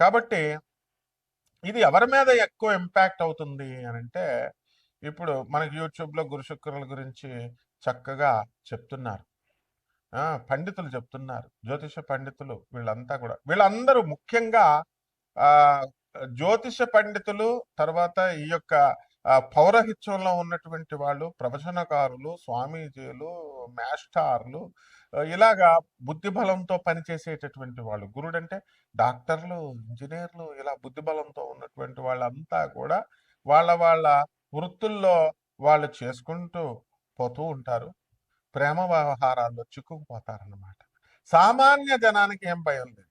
కాబట్టి ఇది ఎవరి మీద ఎక్కువ ఇంపాక్ట్ అవుతుంది అని అంటే ఇప్పుడు మనకి యూట్యూబ్లో గురుశుక్రుల గురించి చక్కగా చెప్తున్నారు. పండితులు చెప్తున్నారు. జ్యోతిష పండితులు వీళ్ళంతా కూడా. వీళ్ళందరూ ముఖ్యంగా జ్యోతిష పండితులు తర్వాత ఈ యొక్క పౌరహిత్యంలో ఉన్నటువంటి వాళ్ళు ప్రవచనకారులు స్వామీజీలు మాస్టార్లు ఇలాగా బుద్ధి బలంతో పనిచేసేటటువంటి వాళ్ళు గురుడు అంటే డాక్టర్లు ఇంజనీర్లు ఇలా బుద్ధి బలంతో ఉన్నటువంటి వాళ్ళంతా కూడా వాళ్ళ వాళ్ళ వృత్తుల్లో వాళ్ళు చేసుకుంటూ పోతూ ఉంటారు. ప్రేమ వ్యవహారాల్లో చిక్కుకుపోతారన్నమాట. సామాన్య జనానికి ఏం భయం లేదు.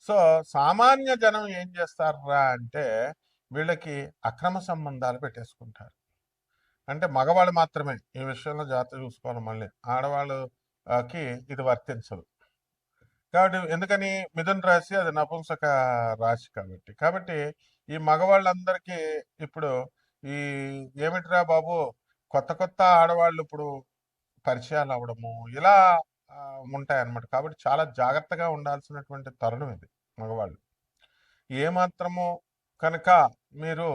సో సామాన్య జనం ఏం చేస్తారా అంటే వీళ్ళకి అక్రమ సంబంధాలు పెట్టేసుకుంటారు. అంటే మగవాళ్ళు మాత్రమే ఈ విషయంలో జాగ్రత్త చూసుకోవాలి మళ్ళీ. ఆడవాళ్ళు కి ఇది వర్తించదు. కాబట్టి ఎందుకని మిథున రాశి అది నపుంసక రాశి కాబట్టి. కాబట్టి ఈ మగవాళ్ళందరికీ ఇప్పుడు ఈ ఏమిటిరా బాబు కొత్త కొత్త ఆడవాళ్ళు ఇప్పుడు పరిచయాలు అవ్వడము ఇలా ఉంటాయన్నమాట. కాబట్టి చాలా జాగ్రత్తగా ఉండాల్సినటువంటి తరుణం ఇది మగవాళ్ళు. ఏమాత్రము కనుక మీరు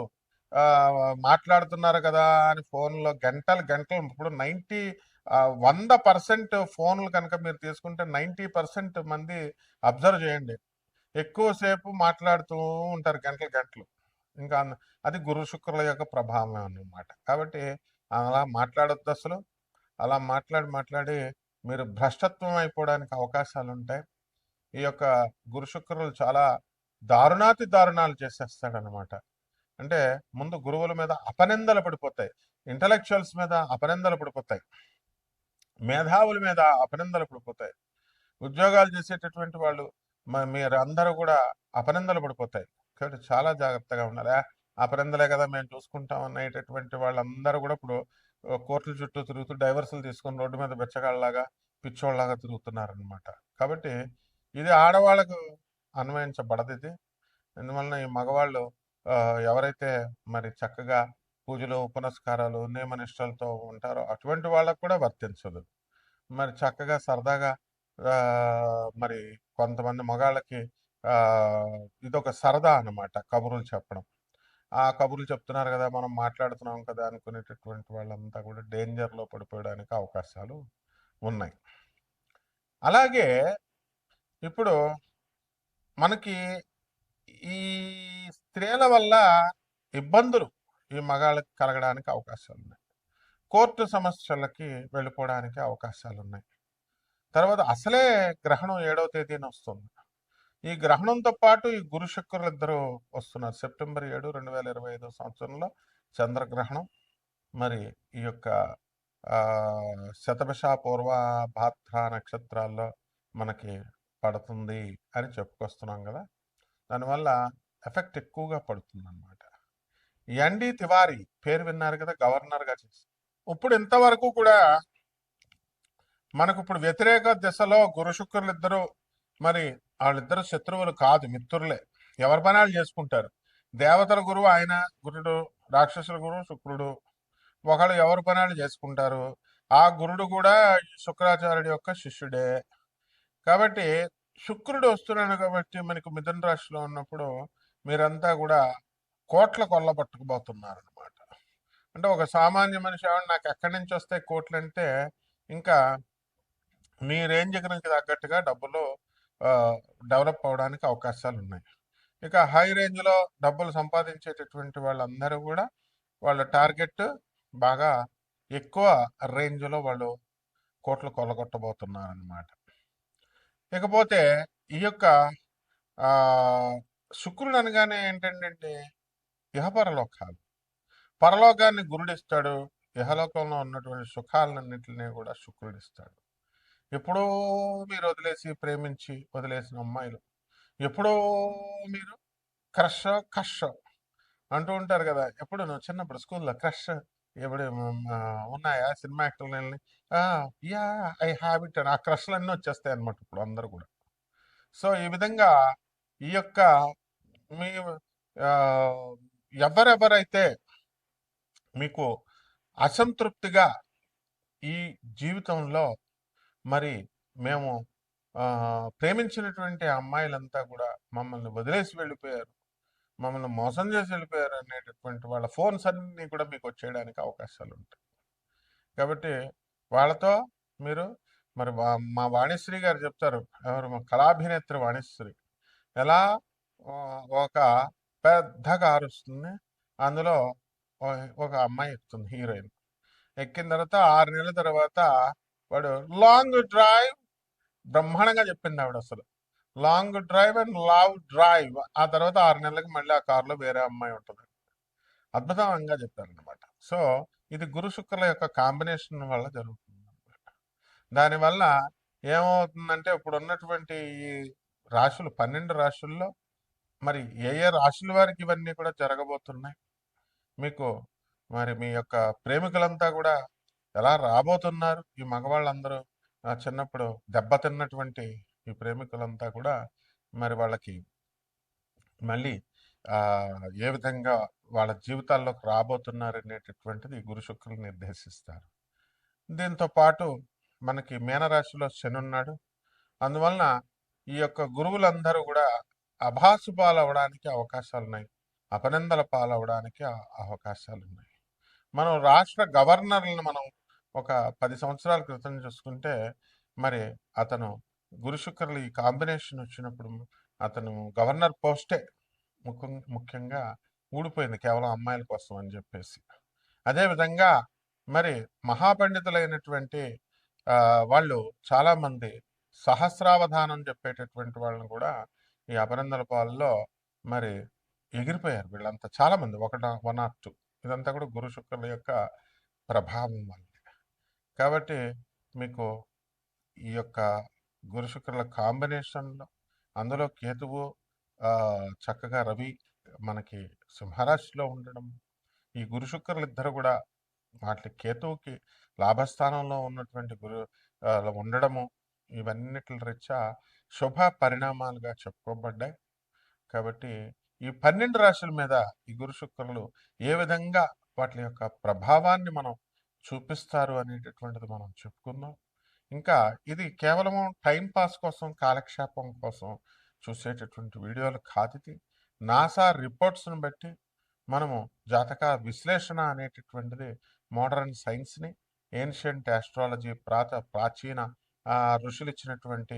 మాట్లాడుతున్నారు కదా అని ఫోన్లో గంటలు గంటలు ఇప్పుడు నైంటీ వంద పర్సెంట్ ఫోన్లు కనుక మీరు తీసుకుంటే నైంటీ పర్సెంట్ మంది అబ్జర్వ్ చేయండి. ఎక్కువసేపు మాట్లాడుతూ ఉంటారు గంటలు గంటలు. ఇంకా అది గురు శుక్రుల యొక్క ప్రభావం అన్నమాట. కాబట్టి అలా మాట్లాడొద్దు అసలు. అలా మాట్లాడి మాట్లాడి మీరు భ్రష్టత్వం అయిపోవడానికి అవకాశాలు ఉంటాయి ఈ యొక్క గురు శుక్రులు చాలా దారుణాతి దారుణాలు చేసేస్తాడనమాట అంటే ముందు గురువుల మీద అపనిందలు పడిపోతాయి. ఇంటలెక్చువల్స్ మీద అపనిందలు పడిపోతాయి. మేధావుల మీద అపనిందలు పడిపోతాయి ఉద్యోగాలు చేసేటటువంటి వాళ్ళు మ- మీరు అందరూ కూడా అపనిందలు పడిపోతాయి. కాబట్టి చాలా జాగ్రత్తగా ఉండాలి. అపనిందలే కదా మేము చూసుకుంటాం అనేటటువంటి వాళ్ళందరూ కూడా ఇప్పుడు కోర్టుల చుట్టూ తిరుగుతూ డైవర్సులు తీసుకొని రోడ్డు మీద బెచ్చగాళ్ళలాగా పిచ్చోళ్ళలాగా తిరుగుతున్నారనమాట కాబట్టి ఇది ఆడవాళ్ళకు అన్వయించబడదు ఇది. ఎందువలన ఈ మగవాళ్ళు ఎవరైతే మరి చక్కగా పూజలు ఉపనస్కారాలు నియమనిష్టలతో ఉంటారో అటువంటి వాళ్ళకు కూడా వర్తించదు. మరి చక్కగా సరదాగా మరి కొంతమంది మగాళ్ళకి ఇదొక సరదా అనమాట కబుర్లు చెప్పడం. ఆ కబుర్లు చెప్తున్నారు కదా మనం మాట్లాడుతున్నాం కదా అనుకునేటటువంటి వాళ్ళంతా కూడా డేంజర్లో పడిపోయడానికి అవకాశాలు ఉన్నాయి. అలాగే ఇప్పుడు మనకి ఈ స్త్రీల వల్ల ఇబ్బందులు ఈ మగాళ్ళకి కలగడానికి అవకాశాలు ఉన్నాయి కోర్టు సమస్యలకి వెళ్ళిపోవడానికి అవకాశాలు ఉన్నాయి తర్వాత అసలే గ్రహణం ఏడవ తేదీన వస్తుంది. ఈ గ్రహణంతో పాటు ఈ గురు శుక్రులు ఇద్దరు వస్తున్నారు. సెప్టెంబర్ ఏడు రెండు వేల ఇరవై ఐదో సంవత్సరంలో చంద్రగ్రహణం. మరి ఈ యొక్క ఆ, శతభిష పూర్వ భాద్ర నక్షత్రాల్లో మనకి పడుతుంది అని చెప్పుకొస్తున్నాం కదా. దానివల్ల ఎఫెక్ట్ ఎక్కువగా పడుతుందన్నమాట. ఎన్డి తివారి పేరు విన్నారు కదా గవర్నర్గా చేసి. ఇప్పుడు ఇంతవరకు కూడా మనకు ఇప్పుడు వ్యతిరేక దిశలో గురు శుక్రులు ఇద్దరు మరి వాళ్ళిద్దరు శత్రువులు కాదు మిత్రులే. ఎవరి పని వాళ్ళు చేసుకుంటారు? దేవతల గురువు ఆయన గురుడు రాక్షసుల గురువు శుక్రుడు. ఒకళ్ళు ఎవరి పని వాళ్ళు చేసుకుంటారు? ఆ గురుడు కూడా శుక్రాచార్యుడి యొక్క శిష్యుడే. కాబట్టి శుక్రుడు వస్తున్నాడు కాబట్టి మనకు మిథున రాశిలో ఉన్నప్పుడు మీరంతా కూడా కోట్ల కొల్లబట్టుకుపోతున్నారు అనమాట అంటే ఒక సామాన్య మనిషి ఎవరు నాకు ఎక్కడి నుంచి వస్తాయి కోట్లు అంటే ఇంకా మీ రేంజ్ గురించి తగ్గట్టుగా డబ్బులు డెవలప్ అవడానికి అవకాశాలు ఉన్నాయి ఇక హై రేంజ్లో డబ్బులు సంపాదించేటటువంటి వాళ్ళందరూ కూడా వాళ్ళ టార్గెట్ బాగా ఎక్కువ రేంజ్లో వాళ్ళు కోట్లు కొల్లగొట్టబోతున్నారనమాట ఇకపోతే ఈ యొక్క శుక్రుడు అనగానే ఏంటంటే ఇహపరలోకాలు పరలోకాన్ని గురుడిస్తాడు. ఇహలోకంలో ఉన్నటువంటి సుఖాలన్నింటినీ కూడా శుక్రుడిస్తాడు. ఎప్పుడో మీరు వదిలేసి ప్రేమించి వదిలేసిన అమ్మాయిలు ఎప్పుడో మీరు క్రష్ కష్ అంటూ ఉంటారు కదా. ఎప్పుడు నువ్వు చిన్నప్పుడు స్కూల్లో క్రష్ ఎప్పుడు ఉన్నాయా సినిమా యాక్టర్లని యా ఐ హ్యావ్ ఇట్ అని ఆ క్రష్లు అన్నీ వచ్చేస్తాయి అనమాట ఇప్పుడు అందరు కూడా. సో ఈ విధంగా ఈ యొక్క మీ ఎవరెవరైతే మీకు అసంతృప్తిగా ఈ జీవితంలో మరి మేము ప్రేమించినటువంటి అమ్మాయిలంతా కూడా మమ్మల్ని వదిలేసి వెళ్ళిపోయారు. మమ్మల్ని మోసం చేసి వెళ్ళిపోయారు అనేటటువంటి వాళ్ళ ఫోన్స్ అన్నీ కూడా మీకు వచ్చేయడానికి అవకాశాలు ఉంటాయి. కాబట్టి వాళ్ళతో మీరు మరి వా- మా వాణిశ్రీ గారు చెప్తారు ఎవరు మా కళాభినేత్రి వాణిశ్రీ. ఎలా ఒక పెద్ద కారు వస్తుంది అందులో ఒక అమ్మాయి ఎక్కుతుంది హీరోయిన్. ఎక్కిన తర్వాత ఆరు నెలల తర్వాత వాడు లాంగ్ డ్రైవ్ బ్రహ్మాండంగా చెప్పింది ఆవిడ అసలు. Long drive and love drive ఆ తర్వాత ఆరు నెలలకు మళ్ళీ ఆ కారులో వేరే అమ్మాయి ఉంటుంది. అద్భుతంగా చెప్పారనమాట సో ఇది గురు శుక్రుల యొక్క కాంబినేషన్ వల్ల జరుగుతుంది అనమాట దానివల్ల ఏమవుతుందంటే ఇప్పుడు ఉన్నటువంటి ఈ రాశులు పన్నెండు రాశుల్లో మరి ఏ ఏ రాశుల వారికి ఇవన్నీ కూడా జరగబోతున్నాయి? మీకు మరి మీ యొక్క ప్రేమికులంతా కూడా ఎలా రాబోతున్నారు? ఈ మగవాళ్ళందరూ చిన్నప్పుడు దెబ్బతిన్నటువంటి ఈ ప్రేమికులంతా కూడా మరి వాళ్ళకి మళ్ళీ ఆ, ఏ విధంగా వాళ్ళ జీవితాల్లోకి రాబోతున్నారు అనేటటువంటిది గురు శుక్రులు నిర్దేశిస్తారు. దీంతో పాటు మనకి మీనరాశిలో శని ఉన్నాడు. అందువలన ఈ యొక్క గురువులందరూ కూడా అభాసు పాలవడానికి అవకాశాలు ఉన్నాయి అపనిందల పాలవడానికి అవకాశాలు ఉన్నాయి మనం రాష్ట్ర గవర్నర్లను మనం ఒక పది సంవత్సరాల క్రితం చూసుకుంటే మరి అతను గురు శుక్రులు ఈ కాంబినేషన్ వచ్చినప్పుడు అతను గవర్నర్ పోస్టే ముఖ్యం ముఖ్యంగా ఊడిపోయింది కేవలం అమ్మాయిల కోసం అని చెప్పేసి. అదేవిధంగా మరి మహాపండితులైనటువంటి వాళ్ళు చాలామంది సహస్రావధానం చెప్పేటటువంటి వాళ్ళని కూడా ఈ అపరందల పాలలో మరి ఎగిరిపోయారు వీళ్ళంతా చాలామంది. ఒకట వన్ ఆర్ టూ. ఇదంతా కూడా గురు శుక్రుల యొక్క ప్రభావం వల్ల. కాబట్టి మీకు ఈ యొక్క గురు శుక్రుల కాంబినేషన్లో అందులో కేతువు చక్కగా రవి మనకి సింహరాశిలో ఉండడం ఈ గురు శుక్రులు ఇద్దరు కూడా వాటి కేతువుకి లాభస్థానంలో ఉన్నటువంటి గురు ఉండడము ఇవన్నిటి రీత్యా శుభ పరిణామాలుగా చెప్పుకోబడ్డాయి. కాబట్టి ఈ పన్నెండు రాశుల మీద ఈ గురు శుక్రులు ఏ విధంగా వాటి యొక్క ప్రభావాన్ని మనం చూపిస్తారు అనేటటువంటిది మనం చెప్పుకుందాం. ఇంకా ఇది కేవలం టైం పాస్ కోసం కాలక్షేపం కోసం చూసేటటువంటి వీడియోలు కాదు ఇది. నాసా రిపోర్ట్స్ని బట్టి మనము జాతక విశ్లేషణ అనేటటువంటిది మోడర్న్ సైన్స్ని ఏన్షియంట్ ఆస్ట్రాలజీ ప్రాత ప్రాచీన ఋషులు ఇచ్చినటువంటి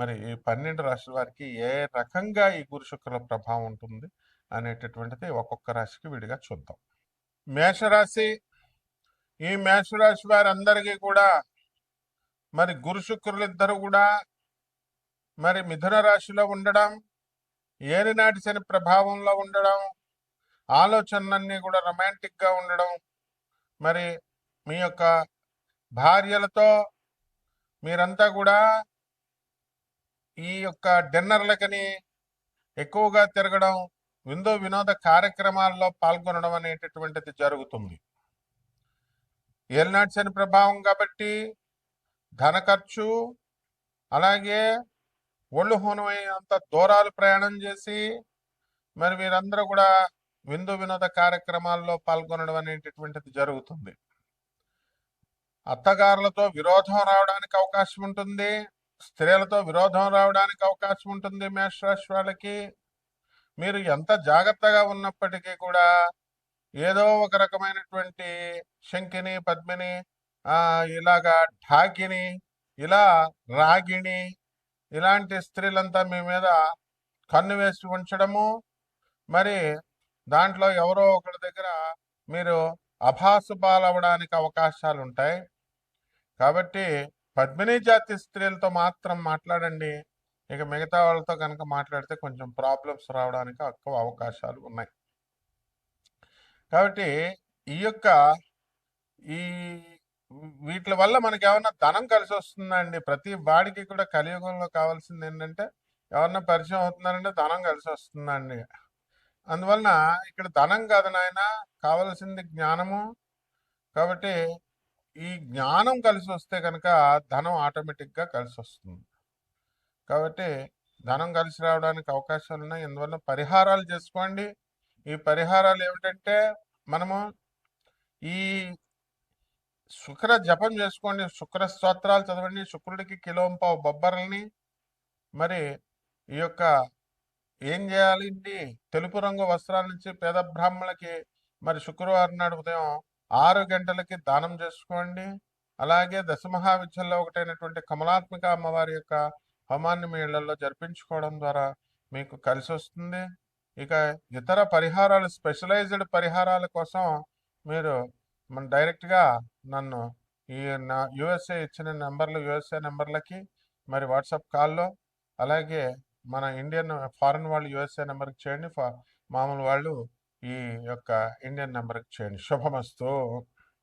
మరి ఈ పన్నెండు రాశుల వారికి ఏ రకంగా ఈ గురు శుక్రుల ప్రభావం ఉంటుంది అనేటటువంటిది ఒక్కొక్క రాశికి విడిగా చూద్దాం. మేషరాశి ఈ మేషరాశి వారందరికీ కూడా మరి గురు శుక్రులిద్దరు కూడా మరి మిథున రాశిలో ఉండడం ఏలినాటి శని ప్రభావంలో ఉండడం ఆలోచనలన్నీ కూడా రొమాంటిక్గా ఉండడం మరి మీ యొక్క భార్యలతో మీరంతా కూడా ఈ యొక్క డిన్నర్లకని ఎక్కువగా తిరగడం విందో వినోద కార్యక్రమాల్లో పాల్గొనడం అనేటటువంటిది జరుగుతుంది. ఏలినాటి శని ప్రభావం కాబట్టి ధన ఖర్చు అలాగే ఒళ్ళు హోనమైనంత దూరాలు ప్రయాణం చేసి మరి వీరందరూ కూడా విందు వినోద కార్యక్రమాల్లో పాల్గొనడం అనేటటువంటిది జరుగుతుంది. అత్తగారులతో విరోధం రావడానికి అవకాశం ఉంటుంది. స్త్రీలతో విరోధం రావడానికి అవకాశం ఉంటుంది మేషరాశి వాళ్ళకి. మీరు ఎంత జాగ్రత్తగా ఉన్నప్పటికీ కూడా ఏదో ఒక రకమైనటువంటి శంకిని పద్మిని ఇలాగా ఢాకిని ఇలా రాగిణి ఇలాంటి స్త్రీలంతా మీ మీద కన్ను వేసి ఉంచడము. మరి దాంట్లో ఎవరో ఒకరి దగ్గర మీరు అభాసు పాలవడానికి అవకాశాలు ఉంటాయి కాబట్టి పద్మిని జాతి స్త్రీలతో మాత్రం మాట్లాడండి. ఇక మిగతా వాళ్ళతో కనుక మాట్లాడితే కొంచెం ప్రాబ్లమ్స్ రావడానికి ఎక్కువ అవకాశాలు ఉన్నాయి. కాబట్టి ఈ యొక్క ఈ వీటి వల్ల మనకి ఏమన్నా ధనం కలిసి వస్తుందండి. ప్రతి వాడికి కూడా కలియుగంలో కావాల్సింది ఏంటంటే ఎవరన్నా పరిచయం అవుతున్నారంటే ధనం కలిసి వస్తుందండి. అందువలన ఇక్కడ ధనం కాదు నాయన కావలసింది జ్ఞానము. కాబట్టి ఈ జ్ఞానం కలిసి వస్తే కనుక ధనం ఆటోమేటిక్గా కలిసి వస్తుంది కాబట్టి ధనం కలిసి రావడానికి అవకాశాలు ఉన్నాయి అందువల్ల పరిహారాలు చేసుకోండి. ఈ పరిహారాలు ఏమిటంటే మనము ఈ శుక్ర జపం చేసుకోండి. శుక్ర స్తోత్రాలు చదవండి. శుక్రుడికి కిలోంపావు బొబ్బర్లని. మరి ఈ యొక్క ఏం చేయాలండి? తెలుపు రంగు వస్త్రాల నుంచి పేద బ్రాహ్మణులకి మరి శుక్రవారం నాడు ఉదయం ఆరు గంటలకి దానం చేసుకోండి. అలాగే దశమహావిద్యల్లో ఒకటైనటువంటి కమలాత్మిక అమ్మవారి యొక్క హోమాన్ని మీ ఇళ్ళలో జరిపించుకోవడం ద్వారా మీకు కలిసి వస్తుంది. ఇక ఇతర పరిహారాలు స్పెషలైజ్డ్ పరిహారాల కోసం మీరు మన డైరెక్ట్గా నన్ను ఈ నా యుఎస్ఏ ఇచ్చిన నెంబర్లు యుఎస్ఏ నెంబర్లకి మరి వాట్సాప్ కాల్లో అలాగే మన ఇండియన్ ఫారెన్ వాళ్ళు యుఎస్ఏ నెంబర్కి చేయండి. మామూలు వాళ్ళు ఈ యొక్క ఇండియన్ నెంబర్కి చేయండి. శుభమస్తు.